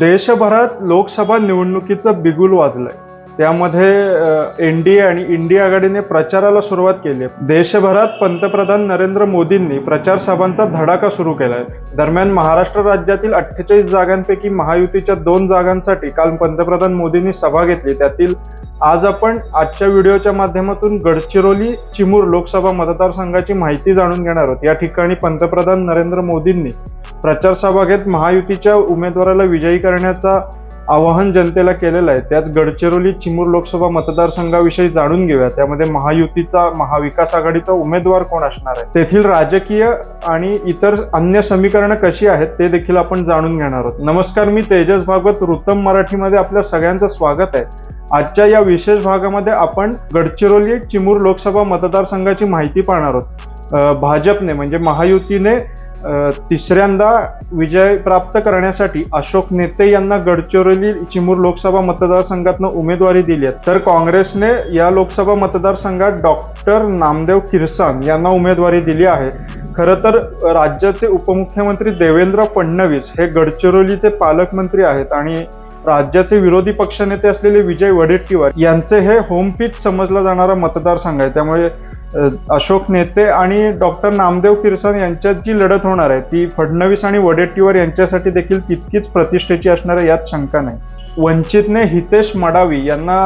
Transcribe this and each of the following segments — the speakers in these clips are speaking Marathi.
देशभरात लोकसभा निवडणुकीचं बिगुल वाजलंय. त्यामध्ये एन डी ए आणि इंडिया आघाडीने प्रचाराला सुरुवात केली. आहे देशभरात पंतप्रधान नरेंद्र मोदींनी प्रचार सभांचा धडाका सुरू केला. आहे दरम्यान महाराष्ट्र राज्यातील अठ्ठेचाळीस जागांपैकी महायुतीच्या दोन जागांसाठी काल पंतप्रधान मोदींनी सभा घेतली. त्यातील आज आपण आजच्या व्हिडिओच्या माध्यमातून गडचिरोली चिमूर लोकसभा मतदारसंघाची माहिती जाणून घेणार आहोत. या ठिकाणी पंतप्रधान नरेंद्र मोदींनी प्रचार सभा घेत महायुतीच्या उमेदवाराला विजयी करण्याचा आवाहन जनतेला केलेलं आहे. त्यात गडचिरोली चिमूर लोकसभा मतदारसंघाविषयी जाणून घेऊया. त्यामध्ये महायुतीचा महाविकास आघाडीचा उमेदवार कोण असणार आहे? तेथील राजकीय आणि इतर अन्य समीकरणं कशी आहेत ते देखील आपण जाणून घेणार आहोत. नमस्कार मी तेजस भागवत. वृत्तम मराठीमध्ये आपल्या सगळ्यांचं स्वागत आहे. आजच्या या विशेष भागामध्ये आपण गडचिरोली चिमूर लोकसभा मतदारसंघाची माहिती पाहणार आहोत. भाजपने म्हणजे महायुतीने तिसऱ्यांदा विजय प्राप्त करण्यासाठी अशोक नेते यांना गडचिरोली चिमूर लोकसभा मतदारसंघातनं उमेदवारी दिली आहे. तर काँग्रेसने या लोकसभा मतदारसंघात डॉक्टर नामदेव किरसान यांना उमेदवारी दिली आहे. खरं तर राज्याचे उपमुख्यमंत्री देवेंद्र फडणवीस हे गडचिरोलीचे पालकमंत्री आहेत आणि राज्याचे विरोधी पक्षनेते असलेले विजय वडेट्टीवार यांचे हे होमपीच समजला जाणारा मतदारसंघ आहे. त्यामुळे अशोक नेते आणि डॉक्टर नामदेव किरसन यांच्यात जी लढत होणार आहे ती फडणवीस आणि वडेट्टीवार यांच्यासाठी देखील तितकीच प्रतिष्ठेची असणार आहे यात शंका नाही. वंचितने हितेश मडावी यांना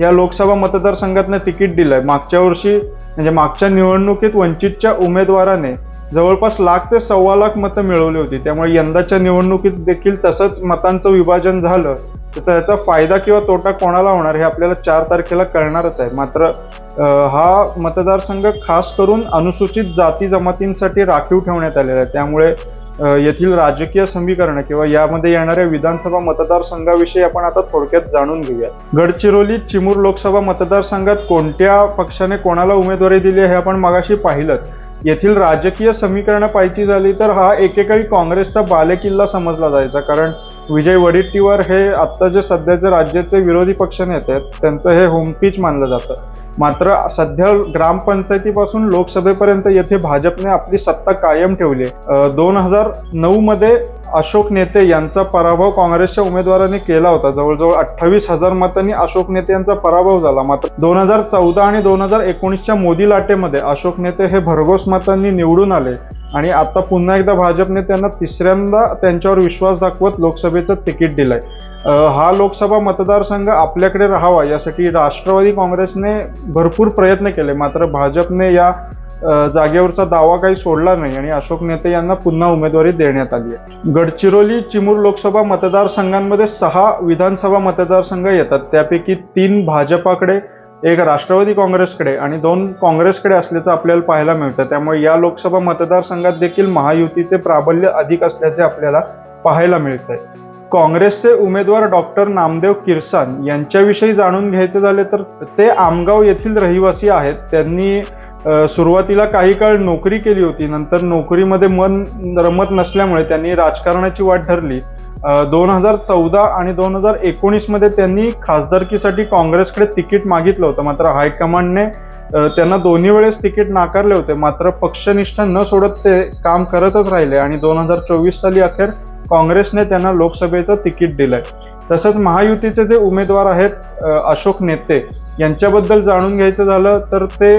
या लोकसभा मतदारसंघातनं तिकीट दिलंय. मागच्या वर्षी म्हणजे मागच्या निवडणुकीत वंचितच्या उमेदवाराने जवळपास लाख ते सव्वा लाख मतं मिळवली होती. त्यामुळे यंदाच्या निवडणुकीत देखील तसंच मतांचं विभाजन झालं. तर त्याचा फायदा किंवा तोटा कोणाला होणार हे आपल्याला चार तारखेला कळणारच आहे. मात्र हा मतदारसंघ खास करून अनुसूचित जाती जमातींसाठी राखीव ठेवण्यात आलेला आहे. त्यामुळे येथील राजकीय समीकरणं किंवा यामध्ये येणाऱ्या विधानसभा मतदारसंघाविषयी आपण आता थोडक्यात जाणून घेऊया गडचिरोली चिमूर लोकसभा मतदारसंघात कोणत्या पक्षाने कोणाला उमेदवारी दिली आहे हे आपण मगाशी पाहिलंच. येथील राजकीय समीकरणं पाहिजे झाली तर हा एकेकाळी काँग्रेसचा बालेकिल्ला समजला जायचा. कारण विजय वडेट्टीवार हे आत्ता जे सध्याचे राज्याचे विरोधी पक्ष नेते आहेत त्यांचं हे होमपीच मानलं जातं. मात्र सध्या ग्रामपंचायतीपासून लोकसभेपर्यंत येथे भाजपने आपली सत्ता कायम ठेवली दोन हजार नऊ मध्ये अशोक नेते यांचा पराभव काँग्रेसच्या उमेदवारांनी केला होता. जवळजवळ अठ्ठावीस हजार मतांनी अशोक नेते यांचा पराभव झाला. मात्र दोन हजार चौदा आणि दोन हजार एकोणीसच्या मोदी लाटेमध्ये अशोक नेते हे भरघोस मतांनी निवडून आले. आणि आता पुन्हा एकदा भाजपने त्यांना तिसऱ्यांदा त्यांच्यावर विश्वास दाखवत लोकसभेचं तिकीट दिलंय. हा लोकसभा मतदारसंघ आपल्याकडे राहावा यासाठी राष्ट्रवादी काँग्रेसने भरपूर प्रयत्न केले. मात्र भाजपने या जागेवरचा दावा काही सोडला नाही आणि अशोक नेते यांना पुन्हा उमेदवारी देण्यात आली आहे. गडचिरोली चिमूर लोकसभा मतदारसंघांमध्ये सहा विधानसभा मतदारसंघ येतात. त्यापैकी तीन भाजपाकडे एक राष्ट्रवादी काँग्रेसकडे आणि दोन काँग्रेसकडे असल्याचं आपल्याला पाहायला मिळतं. त्यामुळे या लोकसभा मतदारसंघात देखील महायुतीचे प्राबल्य अधिक असल्याचे आपल्याला पाहायला मिळतंय. काँग्रेसचे उमेदवार डॉक्टर नामदेव किरसान यांच्याविषयी जाणून घ्यायचे झाले तर ते आमगाव येथील रहिवासी आहेत. त्यांनी सुरुवातीला काही काळ नोकरी केली होती. नंतर नोकरीमध्ये मन रमत नसल्यामुळे त्यांनी राजकारणाची वाट धरली. दोन हजार चौदा आणि दोन हजार एकोणीसमध्ये त्यांनी खासदारकीसाठी काँग्रेसकडे तिकीट मागितलं होतं. मात्र हायकमांडने त्यांना दोन्ही वेळेस तिकीट नाकारले होते. मात्र पक्षनिष्ठ न सोडत ते काम करतच राहिले आणि दोन हजार चोवीस साली अखेर काँग्रेसने त्यांना लोकसभेचं तिकीट दिलंय. तसंच महायुतीचे जे उमेदवार आहेत अशोक नेते यांच्याबद्दल जाणून घ्यायचं झालं तर ते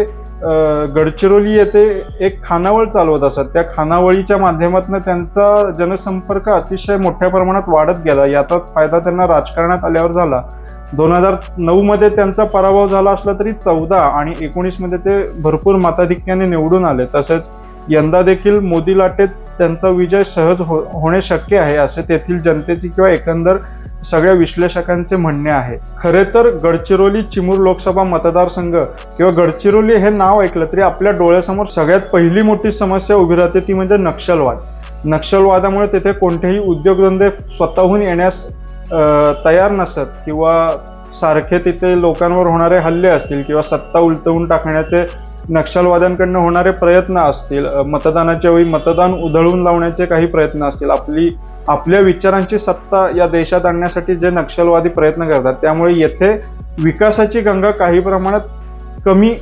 गडचिरोली येथे एक खानावळ चालवत असत. त्या खानावळीच्या माध्यमातून त्यांचा जनसंपर्क अतिशय मोठ्या प्रमाणात वाढत गेला. याचाच फायदा त्यांना राजकारणात आल्यावर झाला. दोन हजार नऊमध्ये त्यांचा पराभव झाला असला तरी चौदा आणि एकोणीसमध्ये ते भरपूर मताधिक्याने निवडून आले. तसेच यंदा देखील मोदी लाटेत त्यांचा विजय सहज हो होणे शक्य आहे असे तेथील जनतेची किंवा एकंदर सगळ्या विश्लेषकांचे म्हणणे आहे. खरे तर गडचिरोली चिमूर लोकसभा मतदारसंघ किंवा गडचिरोली हे नाव ऐकलं तरी आपल्या डोळ्यासमोर सगळ्यात पहिली मोठी समस्या उभी राहते ती म्हणजे नक्षलवाद. नक्षलवादामुळे तेथे कोणतेही उद्योगधंदे स्वतःहून येण्यास तयार नसत किंवा सारखे तिथे लोकांवर होणारे हल्ले असतील किंवा सत्ता उलटवून टाकण्याचे नक्षलवाद्यांकडनं होणारे प्रयत्न असतील मतदानाच्या वेळी मतदान उधळून लावण्याचे काही प्रयत्न असतील आपली आपल्या विचारांची सत्ता या देशात आणण्यासाठी जे नक्षलवादी प्रयत्न करतात त्यामुळे येथे विकासाची गंगा काही प्रमाणात कमी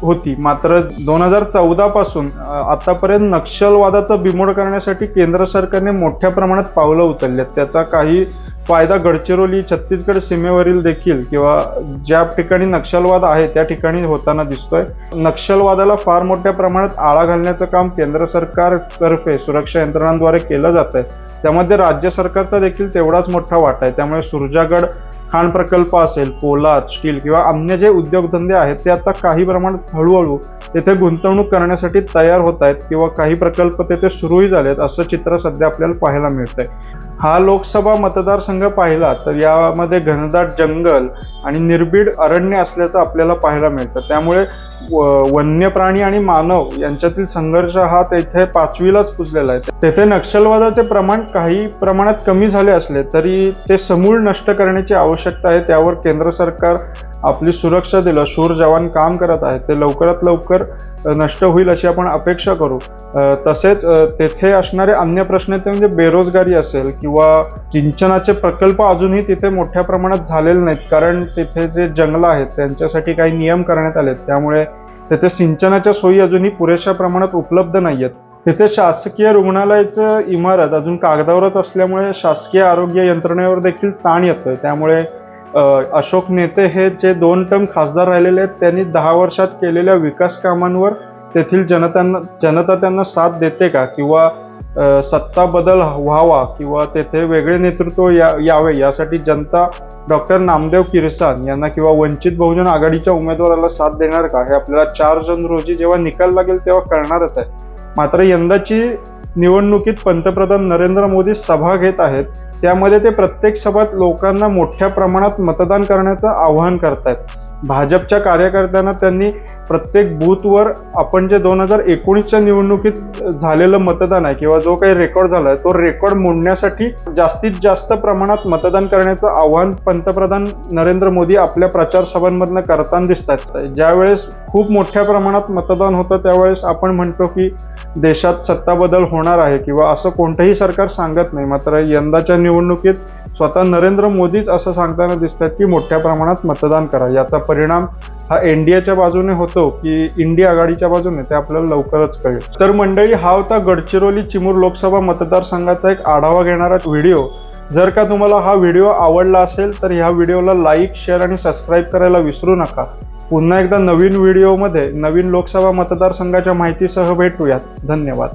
होती. मात्र दोन हजार चौदापासून आतापर्यंत नक्षलवादाचा बिमोड करण्यासाठी केंद्र सरकारने मोठ्या प्रमाणात पावलं उचलली आहेत. त्याचा काही फायदा गडचिरोली छत्तीसगड सीमेवरील देखील किंवा ज्या ठिकाणी नक्षलवाद आहे त्या ठिकाणी होताना दिसतोय. नक्षलवादाला फार मोठ्या प्रमाणात आळा घालण्याचं काम केंद्र सरकारतर्फे सुरक्षा यंत्रणांद्वारे केलं जात आहे त्यामध्ये राज्य सरकारचा देखील तेवढाच मोठा वाटा आहे. त्यामुळे सुरजागड खाण प्रकल्प असेल पोलाद स्टील किंवा अन्य जे उद्योगधंदे आहेत ते आता काही प्रमाणात हळूहळू तेथे गुंतवणूक करण्यासाठी तयार होत आहेत किंवा काही प्रकल्प तेथे सुरूही झालेत असं चित्र सध्या आपल्याला पाहायला मिळतंय. हा लोकसभा मतदारसंघ पाहिला तर यामध्ये घनदाट जंगल आणि निर्बीड अरण्य असल्याचं आपल्याला पाहायला मिळतं. त्यामुळे वन्य प्राणी आणि मानव यांच्यातील संघर्ष हा तेथे पाचवीलाच पुजलेला आहे. तेथे नक्षलवादाचे प्रमाण काही प्रमाणात कमी झाले असले तरी ते समूळ नष्ट करण्याची आवश्यक आवश्यकता आहे त्यावर केंद्र सरकार आपली सुरक्षा दिलं शूर जवान काम करत आहेत. ते लवकरात लवकर नष्ट होईल अशी आपण अपेक्षा करू. तसेच तेथे असणारे अन्य प्रश्न ते म्हणजे बेरोजगारी असेल किंवा सिंचनाचे प्रकल्प अजूनही तिथे मोठ्या प्रमाणात झालेले नाहीत. कारण तिथे जे जंगलं आहेत त्यांच्यासाठी काही नियम करण्यात आलेत. त्यामुळे तेथे सिंचनाच्या सोयी अजूनही पुरेशा प्रमाणात उपलब्ध नाहीयेत. तिथे शासकीय रुग्णालयाचं इमारत अजून कागदावरच असल्यामुळे शासकीय आरोग्य यंत्रणेवर देखील ताण येतोय. त्यामुळे अशोक नेते हे जे दोन टर्म खासदार राहिलेले आहेत त्यांनी दहा वर्षात केलेल्या विकास कामांवर तेथील जनतांना जनता त्यांना साथ देते का? किंवा सत्ता बदल व्हावा किंवा तेथे वेगळे नेतृत्व या यावे यासाठी जनता डॉक्टर नामदेव किरसान यांना किंवा वंचित बहुजन आघाडीच्या उमेदवाराला साथ देणार का? हे आपल्याला चार जून रोजी जेव्हा निकाल लागेल तेव्हा कळणारच आहे. मात्र यंदाची निवडणुकीत पंतप्रधान नरेंद्र मोदी सभा घेत आहेत. त्यामध्ये ते प्रत्येक सभात लोकांना मोठ्या प्रमाणात मतदान करण्याचं आवाहन करतायत. भाजपच्या कार्यकर्त्यांना त्यांनी प्रत्येक बूथवर आपण जे दोन हजार एकोणीसच्या निवडणुकीत झालेलं मतदान आहे किंवा जो काही रेकॉर्ड झाला आहे तो रेकॉर्ड मोडण्यासाठी जास्तीत जास्त प्रमाणात मतदान करण्याचं आवाहन पंतप्रधान नरेंद्र मोदी आपल्या प्रचार सभांमधनं करताना दिसतात ज्यावेळेस खूप मोठ्या प्रमाणात मतदान होतं त्यावेळेस आपण म्हणतो की देशात सत्ता बदल होणार आहे किंवा असं कोणतंही सरकार सांगत नाही. मात्र यंदाच्या निवडणुकीत स्वतः नरेंद्र मोदीच असं सांगताना दिसतात की मोठ्या प्रमाणात मतदान करा. याचा परिणाम हा एनडीएच्या बाजूने होतो की इंडिया आघाडीच्या बाजूने ते आपल्याला लवकरच कळेल. तर मंडळी हा होता गडचिरोली चिमूर लोकसभा मतदारसंघाचा एक आढावा घेणारा व्हिडिओ. जर का तुम्हाला हा व्हिडिओ आवडला असेल तर ह्या व्हिडिओला लाईक शेअर आणि सबस्क्राईब करायला विसरू नका. पुन्हा एकदा नवीन व्हिडिओमध्ये नवीन लोकसभा मतदारसंघाच्या माहितीसह भेटूयात. धन्यवाद.